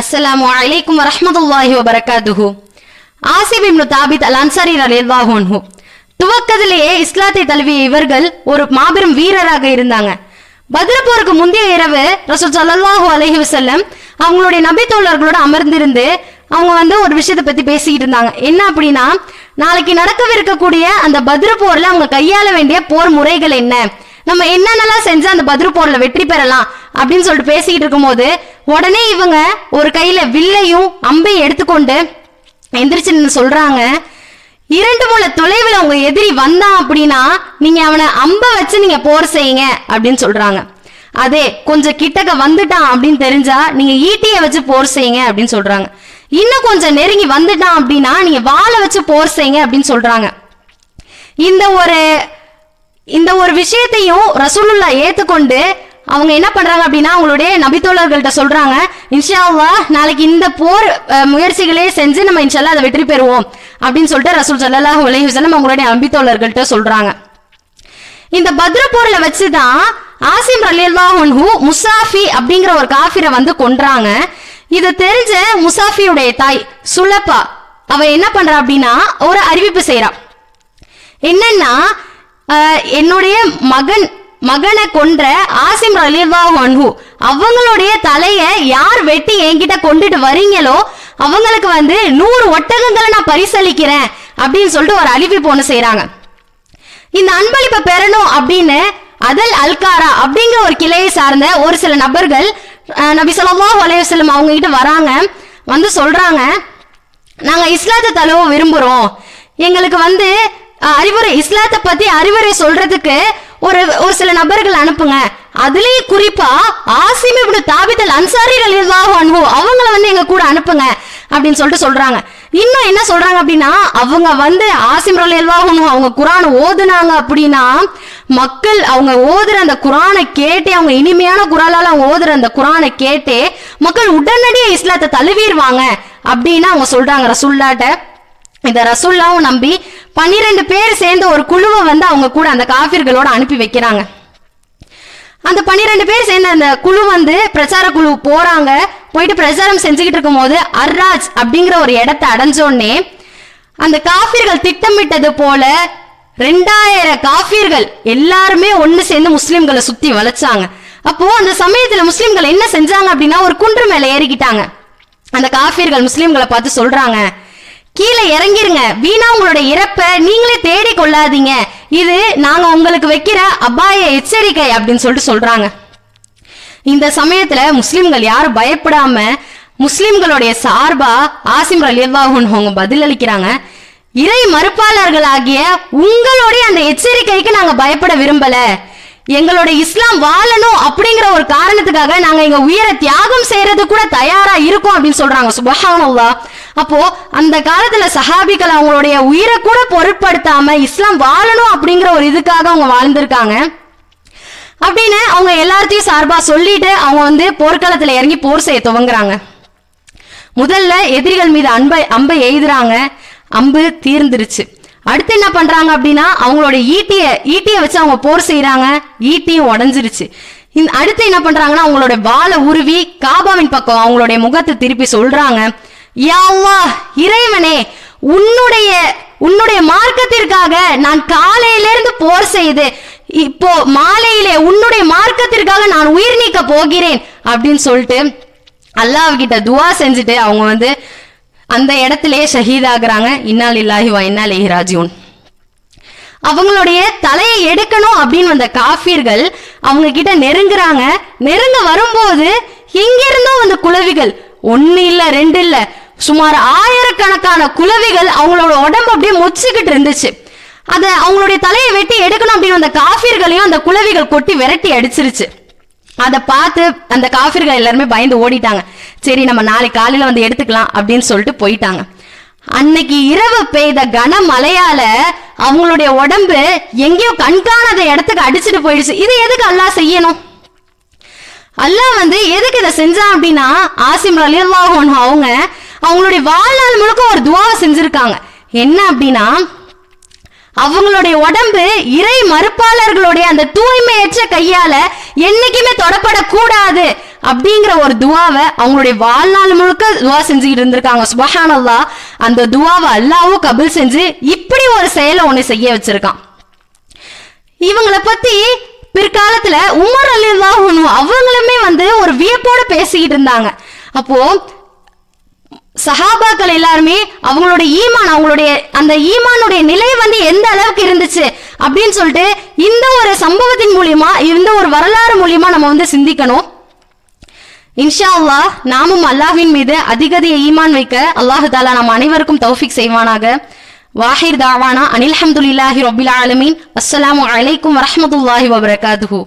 அஸ்ஸலாமு அலைக்கும் வரஹ்மத்துல்லாஹி வபரகாத்துஹு. ஆசிப் இப்னு தாபித் அல் அன்சாரி ரலியல்லாஹு அன்ஹு. துவக்கத்திலேயே இஸ்லாத்தை தழுவிய இவர்கள் ஒரு மாபெரும் வீரராக இருந்தாங்க. பத்ர போருக்கு முந்தைய இரவு ரசூல் சல்லாஹூ அலஹி வசல்லம் அவங்களுடைய நபி தோழர்களோட அமர்ந்திருந்து அவங்க வந்து ஒரு விஷயத்தை பத்தி பேசிக்கிட்டு இருந்தாங்க. என்ன அப்படின்னா நாளைக்கு நடக்கவிருக்கக்கூடிய அந்த பதிர போர்ல அவங்க கையாள வேண்டிய போர் முறைகள் என்ன? நம்ம என்னென்னலாம் செஞ்சு அந்த பத்ரு போர்ல வெற்றி பெறலாம் அப்படின்னு சொல்லிட்டு பேசிக்கிட்டு இருக்கும்போது உடனே இவங்க ஒரு கையில வில்லையும் அம்பையும் எடுத்துக்கொண்டு எந்திரிச்சு நின்னு சொல்றாங்க இரண்டு முள தொலைவில் உங்க எதிரி வந்தான் அப்படின்னா நீங்க அவனை அம்ப வச்சு நீங்க போர் செய்யுங்க அப்படின்னு சொல்றாங்க. அதே கொஞ்சம் கிட்டக்க வந்துட்டான் அப்படின்னு தெரிஞ்சா நீங்க ஈட்டியை வச்சு போர் செய்யுங்க அப்படின்னு சொல்றாங்க. இன்னும் கொஞ்சம் நெருங்கி வந்துட்டான் அப்படின்னா நீங்க வாழை வச்சு போர் செய்யுங்க அப்படின்னு சொல்றாங்க. இந்த ஒரு இந்த ஒரு விஷயத்தையும் ரசூலுல்லா ஏத்துக்கொண்டு அவங்க என்ன பண்றாங்க அப்படின்னா அவங்களுடைய நபித்தோழர்கள்ட்ட சொல்றாங்க இன்ஷாவா நாளைக்கு இந்த போர் முயற்சிகளே செஞ்சு நம்ம இன்ஷால்லா அதை வெற்றி பெறுவோம். அப்படின்னு சொல்லிட்டு ரசூல் சல்லாஹ் உலகம் அவங்களுடைய நபித்தோழர்கள்ட்ட சொல்றாங்க. இந்த பத்ர போர்ல வச்சுதான் ஆசிம் ரலியல்லாஹு முசாஃபி அப்படிங்கிற ஒரு காஃபிரை வந்து கொன்றாங்க. இது தெரிஞ்ச முசாஃபியுடைய தாய் சுலப்பா அவ என்ன பண்றா அப்படின்னா ஒரு அறிவிப்பு செய்றா. என்னன்னா என்னுடைய மகன் மகனை கொன்ற ஆசிம் ரலியல்லாஹு அன்ஹு அவங்களுடைய தலைய யார் வெட்டி என்கிட்ட கொண்டுட்டு வரீங்களோ அவங்களுக்கு வந்து நூறு ஒட்டகங்களை நான் பரிசளிக்கிறேன் அப்படின்னு சொல்லிட்டு ஒரு அழிவு ஒன்று செய்யறாங்க இந்த அன்பளிப்பை பெறணும் அப்படின்னு அதல் அல்காரா அப்படிங்கிற ஒரு கிளையை சார்ந்த ஒரு சில நபர்கள் நபி ஸல்லல்லாஹு அலைஹி அவங்க கிட்ட வராங்க வந்து சொல்றாங்க நாங்க இஸ்லாத்தை தழுவ விரும்புறோம். எங்களுக்கு வந்து அறிவுரை இஸ்லாத்தை பத்தி அறிவுரை சொல்றதுக்கு ஒரு ஒரு சில நபர்கள் அனுப்புங்க. அதுலயே குறிப்பா ஆசிம் இப்படி தாவிதல் அன்சாரிகள் அன்சாரி ரலியல்லாஹு அன்ஹு அவங்கள வந்து எங்க கூட அனுப்புங்க அப்படின்னு சொல்லிட்டு சொல்றாங்க. இன்னும் என்ன சொல்றாங்க அப்படின்னா அவங்க வந்து ஆசிம் ரலியல்லாஹு அன்ஹு அவங்க குரான் ஓதுனாங்க அப்படின்னா மக்கள் அவங்க ஓதுற அந்த குரானை கேட்டே அவங்க இனிமையான குரலால அவங்க ஓதுற அந்த குரானை கேட்டே மக்கள் உடனடியே இஸ்லாத்தை தழுவிடுவாங்க அப்படின்னு அவங்க சொல்றாங்க ரசுல்லாட்ட. இந்த ரசுல்லாவும் நம்பி பன்னிரெண்டு பேர் சேர்ந்த ஒரு குழுவை வந்து அவங்க கூட அந்த காஃபிர்களோட அனுப்பி வைக்கிறாங்க. அந்த பன்னிரெண்டு பேர் சேர்ந்த அந்த குழு வந்து பிரச்சார குழு போறாங்க. போயிட்டு பிரச்சாரம் செஞ்சுக்கிட்டு இருக்கும்போது அர்ராஜ் அப்படிங்கிற ஒரு இடத்தை அடைஞ்சோடனே அந்த காஃபிர்கள் திட்டமிட்டது போல ரெண்டாயிரம் காஃபிர்கள் எல்லாருமே ஒண்ணு சேர்ந்து முஸ்லிம்களை சுத்தி வளைச்சாங்க. அப்போ அந்த சமயத்துல முஸ்லிம்கள் என்ன செஞ்சாங்க அப்படின்னா ஒரு குன்று மேல ஏறிக்கிட்டாங்க. அந்த காஃபிர்கள் முஸ்லிம்களை பார்த்து சொல்றாங்க கீழே இறங்கிருங்க. வீணா உங்களோட இறப்ப நீங்களே தேடி கொள்ளாதீங்க. இது நாங்க உங்களுக்கு வைக்கிற அபாய எச்சரிக்கை அப்படின்னு சொல்லிட்டு சொல்றாங்க. இந்த சமயத்துல முஸ்லிம்கள் யாரும் பயப்படாம முஸ்லிம்களுடைய சார்பா ஆசிம் ரலியல்லாஹு அன்ஹு அவங்க பதிலளிக்கிறாங்க இறை மறுப்பாளர்களாகிய உங்களுடைய அந்த எச்சரிக்கைக்கு நாங்க பயப்பட விரும்பல. எங்களோட இஸ்லாம் வாழணும் அப்படிங்கிற ஒரு காரணத்துக்காக நாங்க எங்க உயிரை தியாகம் செய்யறது கூட தயாரா இருக்கோம் அப்படின்னு சொல்றாங்க. சுபஹானல்லாஹ். அப்போ அந்த காலத்துல சஹாபிகள் அவங்களுடைய உயிரை கூட பொருட்படுத்தாம இஸ்லாம் வாழணும் அப்படிங்கிற ஒரு இதுக்காக அவங்க வாழ்ந்திருக்காங்க. அப்படின்னு அவங்க எல்லாத்தையும் சார்பா சொல்லிட்டு அவங்க வந்து போர்க்களத்துல இறங்கி போர் செய்ய துவங்குறாங்க. முதல்ல எதிரிகள் மீது அன்பை அம்பை எய்துறாங்க. அம்பு தீர்ந்துருச்சு. அடுத்து என்ன பண்றாங்க அப்படின்னா அவங்களோட ஈட்டிய ஈட்டிய வச்சு அவங்க போர் செய்யறாங்க ஈட்டியும் உடஞ்சிருச்சு. அடுத்து என்ன பண்றாங்கன்னா அவங்களோட வாளை உருவி காபாவின் பக்கம் அவங்களுடைய முகத்தை திருப்பி சொல்றாங்க. யாவா இறைவனே உன்னுடைய உன்னுடைய மார்க்கத்திற்காக நான் காலையிலிருந்து போர் செய்து இப்போ மாலையிலே உன்னுடைய மார்க்கத்திற்காக நான் உயிர் நீக்க போகிறேன் அப்படின்னு சொல்லிட்டு அல்லாஹ் கிட்ட துவா செஞ்சுட்டு அவங்க வந்து அந்த இடத்துலயே ஷஹீதாகிறாங்க இன்னால் இல்லாஹி வா இன்னால் ராஜியூன் அவங்களுடைய தலையை எடுக்கணும் அப்படின்னு வந்த காஃபியர்கள் அவங்க கிட்ட நெருங்குறாங்க. நெருங்க வரும்போது எங்கிருந்தோ வந்த குளவிகள் ஒண்ணு இல்ல ரெண்டு இல்ல சுமார் ஆயிரக்கணக்கான குலவிகள் அவங்களோட உடம்பு அப்படியே மொச்சுக்கிட்டு இருந்துச்சு. அதை அவங்களுடைய தலையை வெட்டி எடுக்கணும் அப்படின்னு அந்த காஃபிர்களையும் அந்த குலவிகள் கொட்டி விரட்டி அடிச்சிருச்சு. அதை பார்த்து அந்த காஃபிர்கள் எல்லாருமே பயந்து ஓடிட்டாங்க. சரி நம்ம நாளைக்கு காலையில வந்து எடுத்துக்கலாம் அப்படின்னு சொல்லிட்டு போயிட்டாங்க. அன்னைக்கு இரவு பெய்த கனமழையால அவங்களுடைய உடம்பு எங்கேயோ கண்காணாத இடத்துக்கு அடிச்சுட்டு போயிடுச்சு. இது எதுக்கு அல்லாஹ் செய்யணும்? அல்லாஹ் வந்து எதுக்கு இதை செஞ்சான் அப்படின்னா ஆசிம் ரலியல்லாஹு அவங்க அவங்களுடைய வாழ்நாள் முழுக்க ஒரு துவாவை செஞ்சிருக்காங்க. என்ன அப்படின்னா அவங்களுடைய உடம்பு இறை மறுப்பாளர்களுடைய அந்த தூய்மையற்ற கையால என்னைக்குமே தொடப்படக்கூடாது அப்படிங்கிற ஒரு துவாவை அவங்களுடைய வாழ்நாள் முழுக்க துவா செஞ்சுக்கிட்டு இருந்திருக்காங்க. சுபஹானல்லா அந்த துவாவை அல்லாவும் கபில் செஞ்சு இப்படி ஒரு செயலை ஒண்ணு செய்ய வச்சிருக்கான். இவங்கள பத்தி பிற்காலத்துல உமர் அலில்லாஹ் அவங்களுமே வந்து ஒரு வியப்போட பேசிக்கிட்டு இருந்தாங்க. அப்போ சஹாபாக்கள் எல்லாருமே அவங்களோட ஈமான் அவங்களுடைய அந்த ஈமானுடைய நிலை வந்து எந்த அளவுக்கு இருந்துச்சு அப்படின்னு சொல்லிட்டு இந்த ஒரு சம்பவத்தின் மூலியமா இந்த ஒரு வரலாறு மூலியமா நம்ம வந்து சிந்திக்கணும். இன்ஷா அல்லாஹ் நாமும் அல்லாஹின் மீது அதிகதிய ஈமான் வைக்க அல்லாஹு தாலா நாம் அனைவருக்கும் தௌஃபிக் செய்வானாக. வாஹிர் தாவானா அனில் அஹமதுல்லாஹி ரபில் ஆலமீன். அஸ்லாம் வலைக்கும் வரமத்துல்லாஹி வபரகாத்துஹு